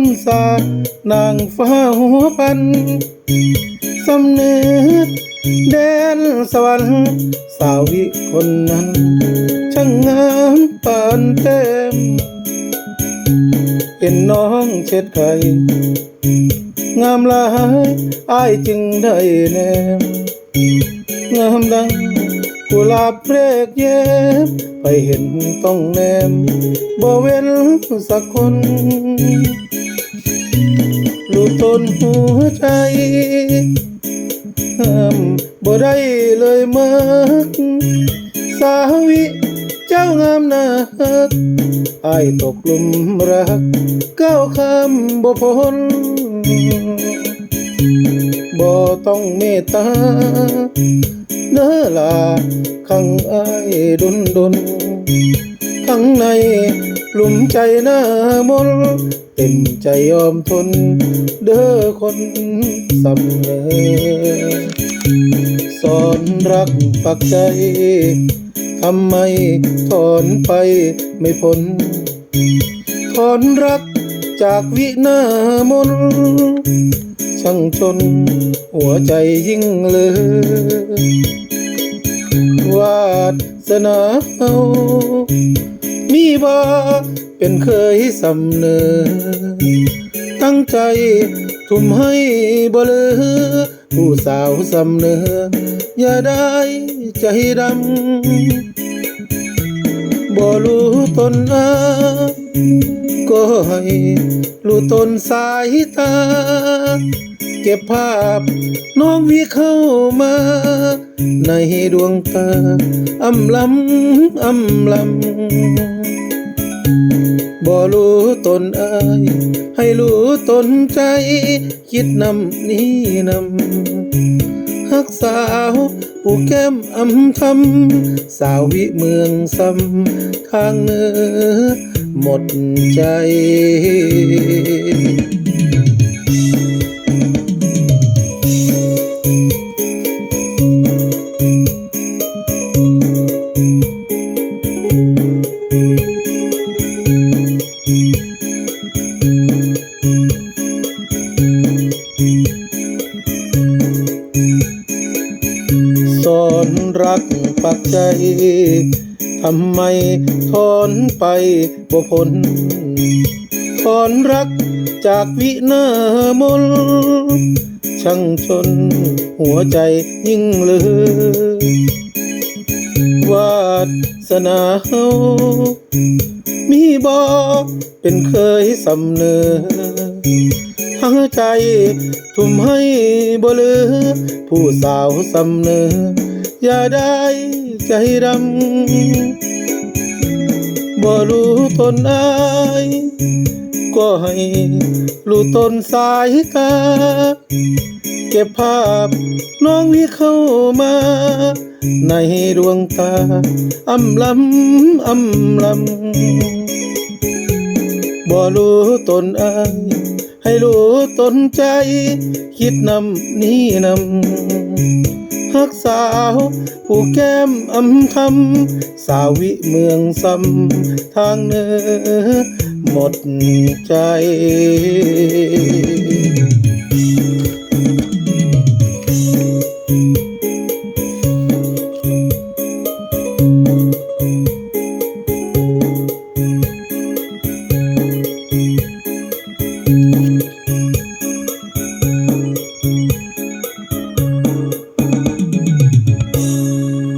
นสานางฟ้าหัวพันสำเนึกแดนสวรรค์สาวิคนนั้น ช่างงามปานเต็มเห็นน้องเช็ดไข่งามลายอายจึงได้แนมงามดัง กุหลาบเรกเย็บไปเห็นต้องแนมบ่เว้นสักคนลูกต้นหัวใจห้ามบ่ได้เลยมักสาวิเจ้างามนักอายตกหลุมรัก ก้าวข้ามบ่พ้นบ่ต้องเมตตา เนื้อลาขังอายดนดุนข้างในหลุมใจหน้ามนเต็มใจยอมทน เด้อคนสำเนอสอนรักปักใจทำไมถอนไปไม่พ้นถอนรักจากวินามน ช่างชนหัวใจยิ่งเหลยวาสนาเฮามีบ่เป็นเคยสำเนอตั้งใจทุ่มให้บ่เหลอผู้สาวสำเนออย่าได้ใจดำบ่รู้ตนอาก็ให้ รู้ตนสายตา เก็บภาพ น้องวิเข้ามา ในดวงตาอำลำอำลำบ่รู้ตนอาย ให้รู้ตนใจ คิดนำนี้นำ ฮักสาวผู้แก้มอำทำสาววิเมืองซ้ำทางเหนือหมดใจ กปักใจ ทำไมถอนไปบ่พ้นถอนรักจากวินามนช่างชนหัวใจยิ่งเหลยวาสนาเฮามีบ่เป็นเคยสำเนอทั้งใจทุ่มให้บ่เลือผู้สาวสำเนอ อย่าได้ใจดำบ่รู้ตนอายก็ให้รู้ตนสายตาเก็บภาพน้องวิเข้ามา ในดวงตาอำลำอำลำบ่รู้ตนอายให้รู้ตนใจ คิดนำนี้นำ ฮักสาว ผู้แก้มอำทำสาวิเมืองซ้ำทางเหนือหมดใจ